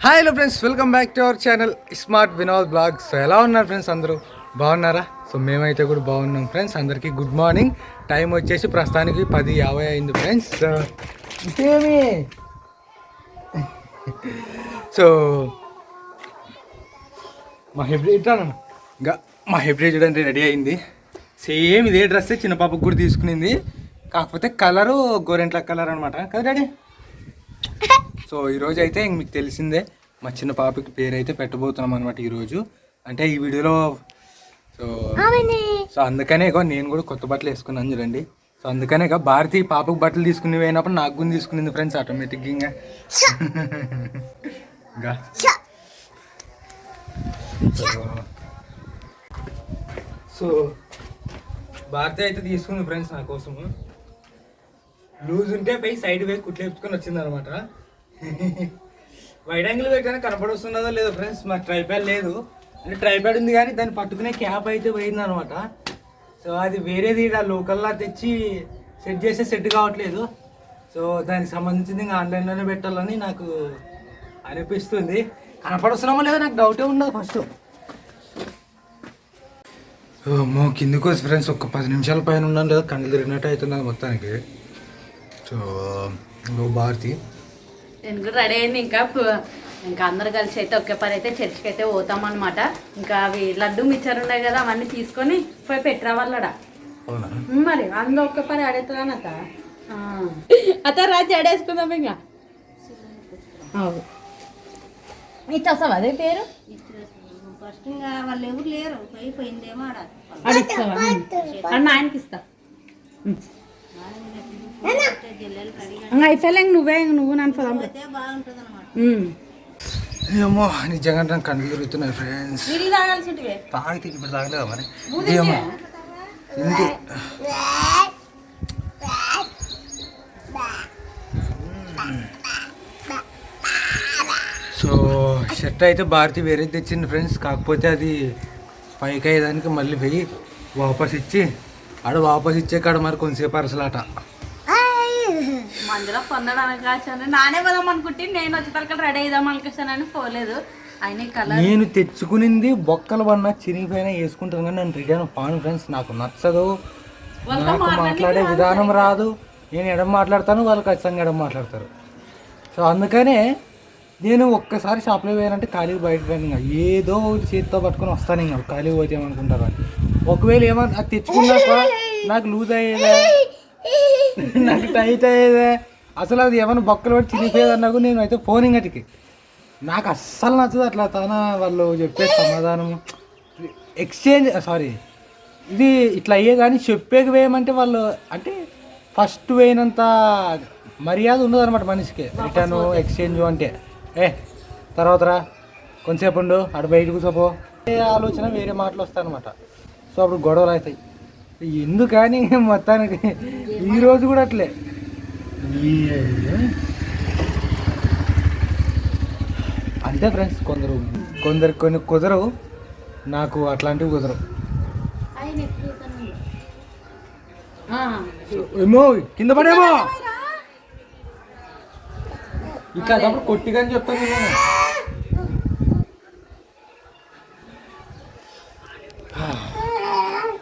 Hi hello friends welcome back to our channel smart Vinod blog so ఎలా ఉన్నారు friends అందరూ? బాగున్నారా? So మేమైతే కూడా బాగున్నాం ఫ్రెండ్స్ అందరికీ గుడ్ మార్నింగ్ టైం వచ్చేసి ప్రస్తుతానికి పది యాభై అయింది ఫ్రెండ్స్ ఇంకేమి? సో మా హెబ్రి ఇంకా మా హెబ్రి చూడండి రెడీ అయింది. సేమ్ ఇదే డ్రెస్ చిన్న పాపకు కూడా తీసుకునింది. కాకపోతే కలరు గోరెంట్ల కలర్ అనమాట కదా డాడీ? సో ఈరోజు అయితే ఇంక మీకు తెలిసిందే మా చిన్న పాపకి పేరు అయితే పెట్టబోతున్నాం అనమాట ఈరోజు అంటే ఈ వీడియోలో సో సో అందుకనే నేను కూడా కొత్త బట్టలు వేసుకున్నాను చూడండి. సో అందుకనే ఇక భారతి పాపకు బట్టలు తీసుకుని పోయినప్పుడు నాకు కూడా తీసుకునింది ఫ్రెండ్స్ ఆటోమేటిక్గా ఇంకా. సో- భారతి అయితే తీసుకుంది ఫ్రెండ్స్ నా కోసము. లూజ్ ఉంటే పోయి సైడ్ పోయి కుట్లు వేపుకొని వచ్చింది అనమాట వైడ్ యాంగిల్ పెట్టానే కనపడొస్తున్నదో లేదో ఫ్రెండ్స్ మా ట్రైప్యాడ్ లేదు. అంటే ట్రైప్యాడ్ ఉంది కానీ దాన్ని పట్టుకునే క్యాప్ అయితే పోయింది అనమాట సో అది వేరేది ఇక్కడ లోకల్లా తెచ్చి సెట్ చేస్తే సెట్ కావట్లేదు. సో దానికి సంబంధించింది ఇంకా ఆన్లైన్లోనే పెట్టాలని నాకు అనిపిస్తుంది. కనపడొస్తున్నామో లేదో నాకు డౌటే ఉండదు ఫస్ట్ మో కిందకు వచ్చి ఫ్రెండ్స్ ఒక పది నిమిషాల పైన ఉన్నాను లేదా కళ్ళు తిరిగినట్టు అవుతున్నది మొత్తానికి. సో భారతి. నేను కూడా రెడీ అయింది? ఇంకా ఇంకా అందరు కలిసి అయితే ఒకే పని అయితే చర్చికి అయితే పోతాం అనమాట ఇంకా అవి లడ్డు మిచ్చర్ ఉన్నాయి కదా అవన్నీ తీసుకొని పోయి పెట్టరావాలడా మరి అందులో ఒక్క పని ఆడేస్తుందని అత్త? అత్త రాజు ఆడేసుకుందాం ఇంకా ఇచ్చేస్తావా అదే పేరు? ఫస్ట్ ఇంకా వాళ్ళు ఎవరు లేరు అయిపోయిందేమో ఆడ. అడిస్తావా అన్న ఆయనకి ఇస్తా ఇంక నువ్వే ఇంక నువ్వు నన్ను పోదాం ఏమో నిజంగా నాకు కళ్ళు తిరుగుతున్నాయి ఫ్రెండ్స్ తాగితే ఇప్పుడు తాగలేదా మరి? ఏమో. ఇంటి సో షర్ట్ అయితే భారతి వేరే తెచ్చింది ఫ్రెండ్స్ కాకపోతే అది పైకి అయ్యేదానికి మళ్ళీ పోయి వాపస్ ఇచ్చి ఆడ వాపస్ ఇచ్చే కాడ మరి కొంతసేపు అరసలాట. మందులో పొందడానికి కాచాను నానే పోదాం అనుకుంటే నేను వచ్చే తలకలు రెడీ అయిదాం అనుకొచ్చానని పోలేదు. ఆయన కలర్ నేను తెచ్చుకునింది బొక్కలు పడినా చిరిగిపోయినా వేసుకుంటాను కానీ నేను రిటర్న్ పాను ఫ్రెండ్స్ నాకు నచ్చదు. నాకు మాట్లాడే విధానం రాదు. నేను ఎడం మాట్లాడతాను వాళ్ళు ఖచ్చితంగా ఎడం మాట్లాడతారు. సో అందుకనే నేను ఒక్కసారి షాప్లో పోయానంటే ఖాళీగా బయటకు రాను ఇంకా. ఏదో ఒకటి చేతితో పట్టుకొని వస్తాను ఇంకా. ఖాళీగా పోతే ఏమనుకుంటారు అని ఒకవేళ ఏమన్నా అది తెచ్చుకున్నాక నాకు లూజ్ అయ్యేదే? నాకు టైట్ అయ్యేదే అసలు అది ఏమైనా బొక్కలు పట్టి చిరిగిపోయేదన్నా కూడా నేను అయితే ఫోన్ ఇంకటికి నాకు అస్సలు నచ్చదు అట్లా తన వాళ్ళు చెప్పే సమాధానం ఎక్స్చేంజ్ సారీ ఇది ఇట్లా అయ్యేదాన్ని చెప్పేకి వేయమంటే వాళ్ళు అంటే ఫస్ట్ వేయినంత మర్యాద ఉండదు అనమాట మనిషికి. రిటర్న్ ఎక్స్చేంజ్ అంటే. ఏ తర్వాత రా. కొంతసేపు ఉండు అటు బయట కూర్చోపో. ఆలోచన వేరే మాటలు వస్తాయన్నమాట. సో అప్పుడు గొడవలు అవుతాయి. ఎందుకని మొత్తానికి? ఈరోజు కూడా అట్లే. అంతే ఫ్రెండ్స్ కొందరు కొందరు కొన్ని కుదరవు నాకు అట్లాంటివి కుదరవు. ఏమో కింద పడేమో. ఇట్లా కొట్టిగాని చెప్తాను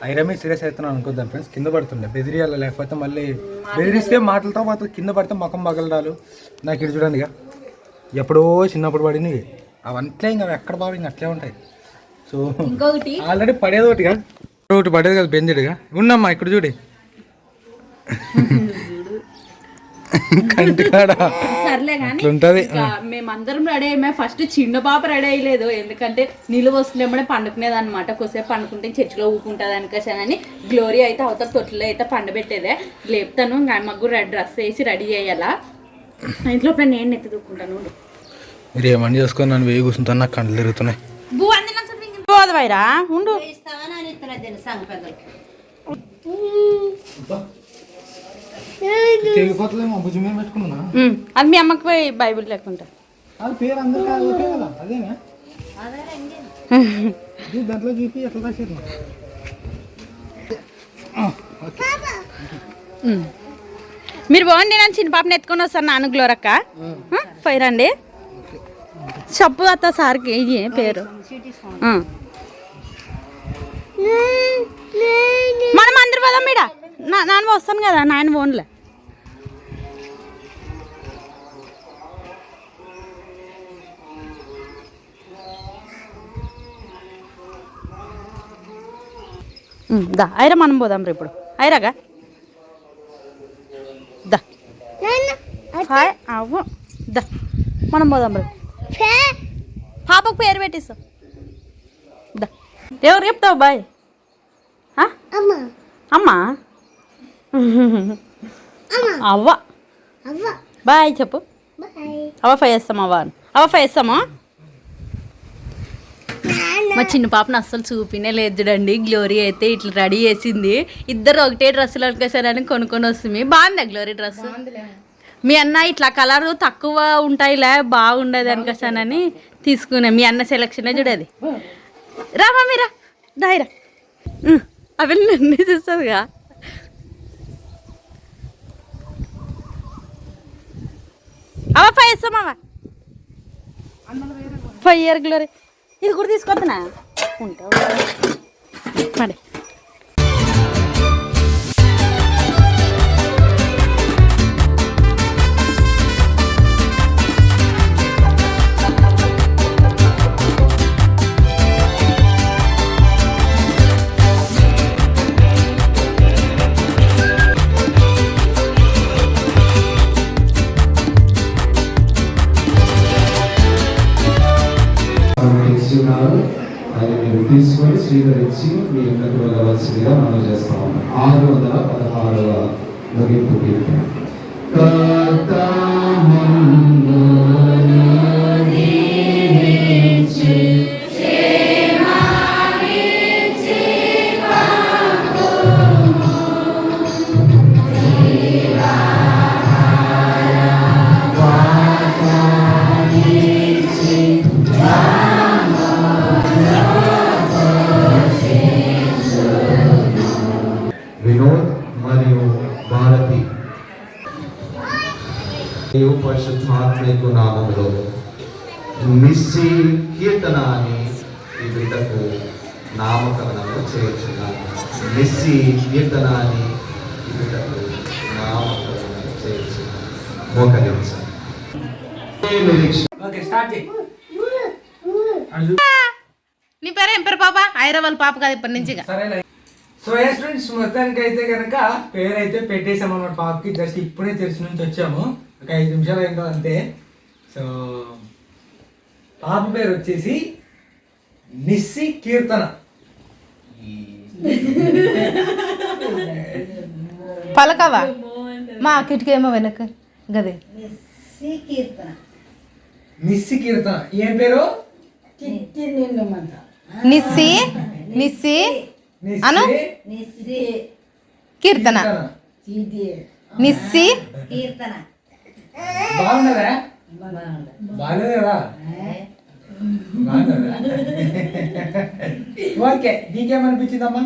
ఐరమే సీరియస్ అవుతున్నాను అనుకోద్దాం ఫ్రెండ్స్ కింద పడుతుండే. బెదిరియాలి లేకపోతే మళ్ళీ బెదిరిస్తే మాటలతో మాత్రం కింద పడితే ముఖం పగలడాలు. నాకు ఇది చూడండి ఇక. ఎప్పుడో చిన్నప్పుడు పడినవి అవంతే ఇంకా ఎక్కడ బాగా ఇంకా అట్లే ఉంటాయి. సో ఆల్రెడీ పడేది ఒకటిగా ఒకటి పడేది కదా బెంజుడిగా ఉన్నమ్మా ఇక్కడ చూడి. కంటికాడ సర్లే కానీ మేమందరం రెడీ అయ్యామే? ఫస్ట్ చిన్న పాప రెడీ అయ్యలేదు. ఎందుకంటే నీళ్ళు పోసుకునేప్పుడే పండుకునేది అనమాట కొద్దిసేపు పండుకుంటే చర్చిలో ఊకుంటుంది అనుకోసానని గ్లోరీ అయితే అవతల తొట్టిలో అయితే పండబెట్టేదే. లేపుతాను. ఇంకా అమ్మకు కూడా డ్రెస్ వేసి రెడీ చేయాలా? ఇంట్లో పైన నేను ఎత్తి దూకుంటాను మీరు ఏమని చేసుకొని నన్ను వేయి కూర్చుంటాను నాకు కండ్లు తిరుగుతున్నాయి. ఉండు. భుజం మీద పెట్టుకున్నా అది మీ అమ్మకి పోయి బైబిల్ అది పేరు కదా అదేనా? ఇది దాంట్లో చూపి ఎట్లా ఉమ్. మీరు బాగుండి నేను చిన్న పాపని ఎత్తుకొని వస్తాను నాన్న గ్లోరక్క పోయి రండి. చెప్పు అత్త సార్కి ఏ పేరు. మనం అందరు పోదాం మీడ నాన్న వస్తాను కదా నాయన ఫోన్లే. దా ఐరా మనం పోదాం రే ఇప్పుడు. ఐరాగా దా. హాయ్ అవ్వు దా మనం పోదాం రే. పాపకు పేరు పెట్టిస్తా. దా. ఎవరు చెప్తావు బాయ్? అమ్మా? అవ్వ. బాయ్ చెప్పు. అవ్వ ఫై వేస్తాం అవ్వ అని. అవ్వ ఫై వేస్తామా మా చిన్న పాపను అస్సలు చూపినే లేదు చూడండి. గ్లోరీ అయితే ఇట్లా రెడీ చేసింది. ఇద్దరు ఒకటే డ్రెస్సులు అనుకోసారని కొనుక్కొని వస్తుంది. బాగుందా గ్లోరీ డ్రెస్? మీ అన్న ఇట్లా కలర్ తక్కువ ఉంటాయిలే బాగుండదు అనుకోసానని తీసుకున్నా మీ అన్న సెలక్షనే చూడది. రా మమ్మీ రా. దాయిరా అవి నన్ను చూస్తుందిగా అవ ఫైవ్ ఇస్తామా ఫైవ్ ఇయర్ గ్లోరీ ఇది కూడా తీసుకొద్దునా ఉంటావు మరి. ఇస్తున్నారు అది మీరు తీసుకొని స్వీకరించి మీ ఇంటికి వెళ్ళవలసిందిగా మనం చేస్తా ఉన్నాం. ఆరు వందల పదహారవ ముగింపు కీర్తన. కీర్తన అని ఈ బిడ్డకు నామకరణము చేర్చున్నాను మిస్సి కీర్తన అని ఈ బిడ్డకు నామకరణము చేర్చున్నాను మోకరించాను నిరీక్ష ఓకే స్టార్ట్ చేయి. నీ పేరు ఏం పేరు పాప? హైదరాబాద్ పాప కాదు ఇప్పటి నుంచి సో ఎస్ ఫ్రెండ్స్ మొత్తానికి అయితే కనుక పేరు అయితే పెట్టేసాం అన్నమాట పాపకి. జస్ట్ ఇప్పుడే తెలిసి నుంచి వచ్చాము. ఒక ఐదు నిమిషాలు అయిందో అంతే. సో పాప పేరు వచ్చేసి నిస్సి కీర్తన. పలకవా? మా కిటికీ ఏమో వెనక గదే కీర్తన. నిస్సి కీర్తన. ఏం పేరు? నిస్సి? నిస్సి? అను? కీర్తన. నిస్సి? కీర్తన. బాగున్నదా? బాగాలేదు? కదా ఓకే నీకేమనిపించిందమ్మా?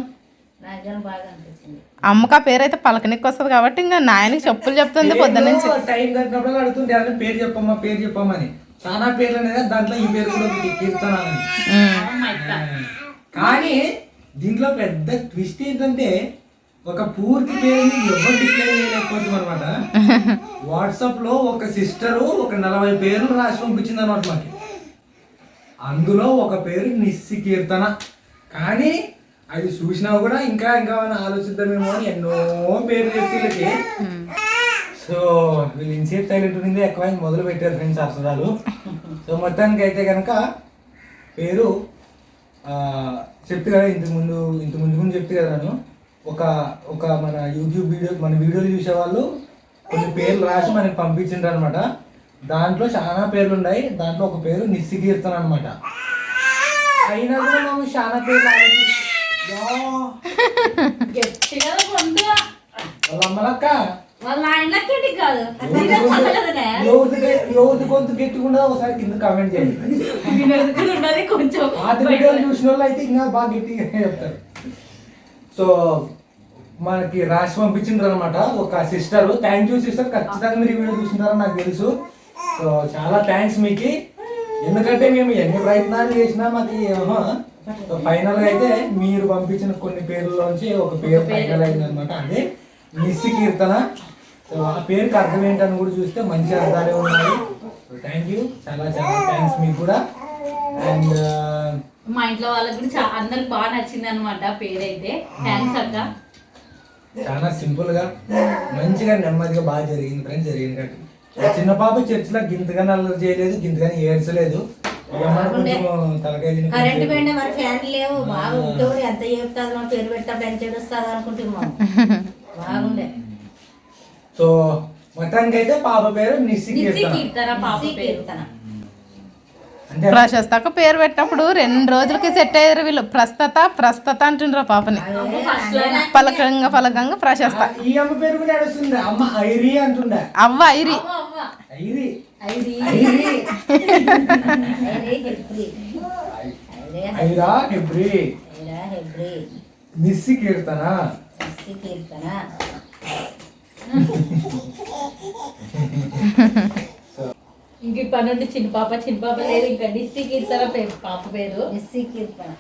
అమ్మక పేరు అయితే పలకనికి వస్తుంది కాబట్టి ఇంకా నాయనకి చెప్పులు చెప్తుంది పొద్దున్న నుంచి టైం దొరికినప్పుడు అడుగుతుంటే ఎవరైనా పేరు చెప్పమ్మా పేరు చెప్పమ్మని. చాలా పేర్లు అనేది దాంట్లో ఈ పేరు కూడా ఒకటి కీర్తన అని. ఉమ్. కానీ దీంట్లో పెద్ద ట్విస్ట్ ఏంటంటే ఒక పూర్తి పేరుని ఎవరు డిక్లేర్ చేయలేకపోతుంది అనమాట వాట్సాప్లో ఒక సిస్టరు ఒక నలభై పేర్లు రాసి పంపించింది అనమాట మాకు. అందులో ఒక పేరు నిస్సి కీర్తన కానీ అది చూసినా కూడా ఇంకా ఇంకా ఆలోచిద్దామేమో అని ఎన్నో పేర్లు చెప్తే వీళ్ళకి. సో వీళ్ళు ఇన్సేపు సైలెంట్ ఉండింది ఎక్కువ మొదలు పెట్టారు ఫ్రెండ్స్ అసలు సో మొత్తానికి అయితే కనుక పేరు చెప్తే కదా ఇంతకు ముందు ఇంత ముందు ముందు చెప్తే కదా నేను ఒక ఒక మన యూట్యూబ్ వీడియో మన వీడియోలు చూసే వాళ్ళు కొన్ని పేర్లు రాసి మనకి పంపించిండ్రు అనమాట దాంట్లో చాలా పేర్లు ఉన్నాయి. దాంట్లో ఒక పేరు నిస్సి కీర్తన అనమాట అయినా కూడా మేము చాలా పేర్లు వాళ్ళ అమ్మలక్క ఎవరిది గట్టిగా ఒకసారి కింద కామెంట్ చేయండి. కొంచెం చూసిన వాళ్ళు అయితే ఇంకా బాగా గట్టిగా చెప్తారు. సో మనకి రాసి పంపించిండ్రు అనమాట ఒక సిస్టర్ థ్యాంక్ యూ సిస్టర్ ఖచ్చితంగా మీరు ఈ వీడియో చూసింటారని నాకు తెలుసు. సో చాలా థ్యాంక్స్ మీకు. ఎందుకంటే మేము ఎన్ని ప్రయత్నాలు చేసినా మాకు ఏమో ఫైనల్గా అయితే మీరు పంపించిన కొన్ని పేర్లలోంచి ఒక పేరు ఫైనల్ అయింది అనమాట అదే. మిస్ కీర్తన. సో ఆ పేరుకి అర్థం ఏంటని కూడా చూస్తే మంచి అర్థాలే ఉన్నాయి. థ్యాంక్ యూ చాలా చాలా థ్యాంక్స్ మీకు కూడా. అండ్ మా ఇంట్లో వాళ్ళకి కూడా చా- అందరికి బాగా నచ్చింది అనమాట పేరైతే. థ్యాంక్స్ అక్క. చాలా సింపుల్గా మంచిగా నెమ్మదిగా బాగా జరిగింది ఫ్రెండ్స్ జరిగింది కాబట్టి. చిన్న పాప చర్చిలో గింతగా నల్లరు చేయలేదు గింతగాని ఏడ్చలేదు. కరెంట్ కొంచెం- పోయినా మరి ఫ్యాన్ లేవు బాగా ఉంటే ఎంత చెప్తాది మా పేరు పెట్టినప్పుడు ఎంత ఏడుస్తుంది అనుకుంటున్నాం బాగుండే. సో మొత్తానికి అయితే పాప పేరు నిస్సి కీర్తన. పాప కీర్తన. ప్రశస్తక పేరు పెట్టినప్పుడు రెండు రోజులకి సెట్ అయ్యారు వీళ్ళు. ప్రస్తత ప్రస్తత అంటుండ్రు పాపని. పలకంగా పలకంగా ప్రశస్త. అవ్వ ఐరి. అవ్వ, అవ్వ. ఐరి. ఐరి. ఐరి. ఐరే హెబ్రి. ఐరే ఐరా హెబ్రి. ఐరా హెబ్రి. నిస్సి కీర్తన. నిస్సి కీర్తన. ఇంక ఇప్పటి నుండి చిన్న పాప చిన్న పాప లేదు. ఇంకా డిస్ట్రిక్ట్ కీర్తన పేరు పాప పేరు? నిస్సి కీర్తన